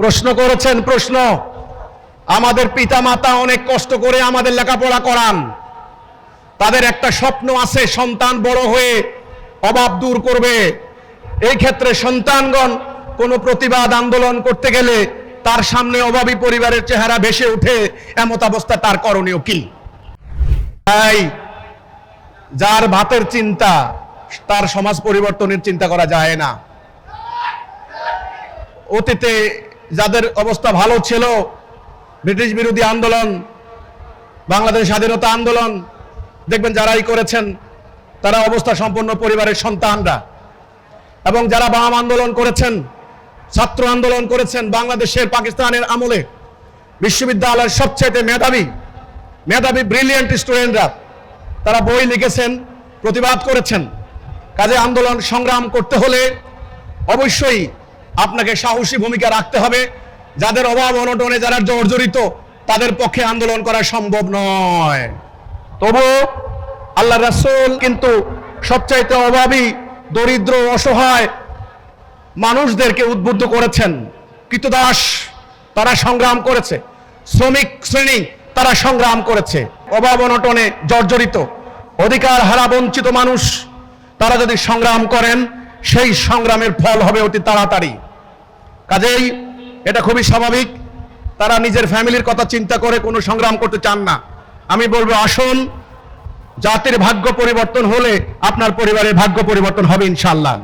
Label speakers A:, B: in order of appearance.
A: প্রশ্ন করেছেন, প্রশ্ন। আমাদের পিতা মাতা অনেক কষ্ট করে আমাদের লেখাপড়া করান। তাদের একটা স্বপ্ন আছে, সন্তান বড় হয়ে অভাব দূর করবে। এই ক্ষেত্রে সন্তানগণ কোনো প্রতিবাদ আন্দোলন করতে গেলে তার সামনে অভাবী পরিবারের চেহারা ভেসে ওঠে, এমত অবস্থা তার করণীয় কি? তাই যার ভাতের চিন্তা, তার সমাজ পরিবর্তনের চিন্তা করা যায় না। অতীতে যাদের অবস্থা ভালো ছিল, ব্রিটিশ বিরোধী আন্দোলন, বাংলাদেশ স্বাধীনতা আন্দোলন, দেখবেন যারাই করেছেন, তারা অবস্থা সম্পন্ন পরিবারের সন্তানরা। এবং যারা বাম আন্দোলন করেছেন, ছাত্র আন্দোলন করেছেন, বাংলাদেশের, পাকিস্তানের আমলে বিশ্ববিদ্যালয়ের সবচেয়ে মেধাবী মেধাবী ব্রিলিয়েন্ট স্টুডেন্টরা, তারা বই লিখেছেন, প্রতিবাদ করেছেন। কাজে আন্দোলন সংগ্রাম করতে হলে অবশ্যই আপনাকে সাহসী ভূমিকা রাখতে হবে। যাদের অভাব অনটনে যারা জর্জরিত, তাদের পক্ষে আন্দোলন করা সম্ভব নয়। তবু আল্লাহ রাসূল কিন্তু সবচাইতে অভাবী, দরিদ্র, অসহায় মানুষদেরকে উদ্বুদ্ধ করেছেন। কৃতদাস তারা সংগ্রাম করেছে। শ্রমিক শ্রেণি তারা সংগ্রাম করেছে। অভাব অনটনে জর্জরিত, অধিকার হারা বঞ্চিত মানুষ তারা যদি সংগ্রাম করেন, সেই সংগ্রামের ফল হবে অতি তাড়াতাড়ি। কাজেই এটা খুবই স্বাভাবিক। তারা নিজের ফ্যামিলির কথা চিন্তা করে কোনো সংগ্রাম করতে চান না। আমি বলব, আসুন, জাতির ভাগ্য পরিবর্তন হলে আপনার পরিবারের ভাগ্য পরিবর্তন হবে ইনশাল্লাহ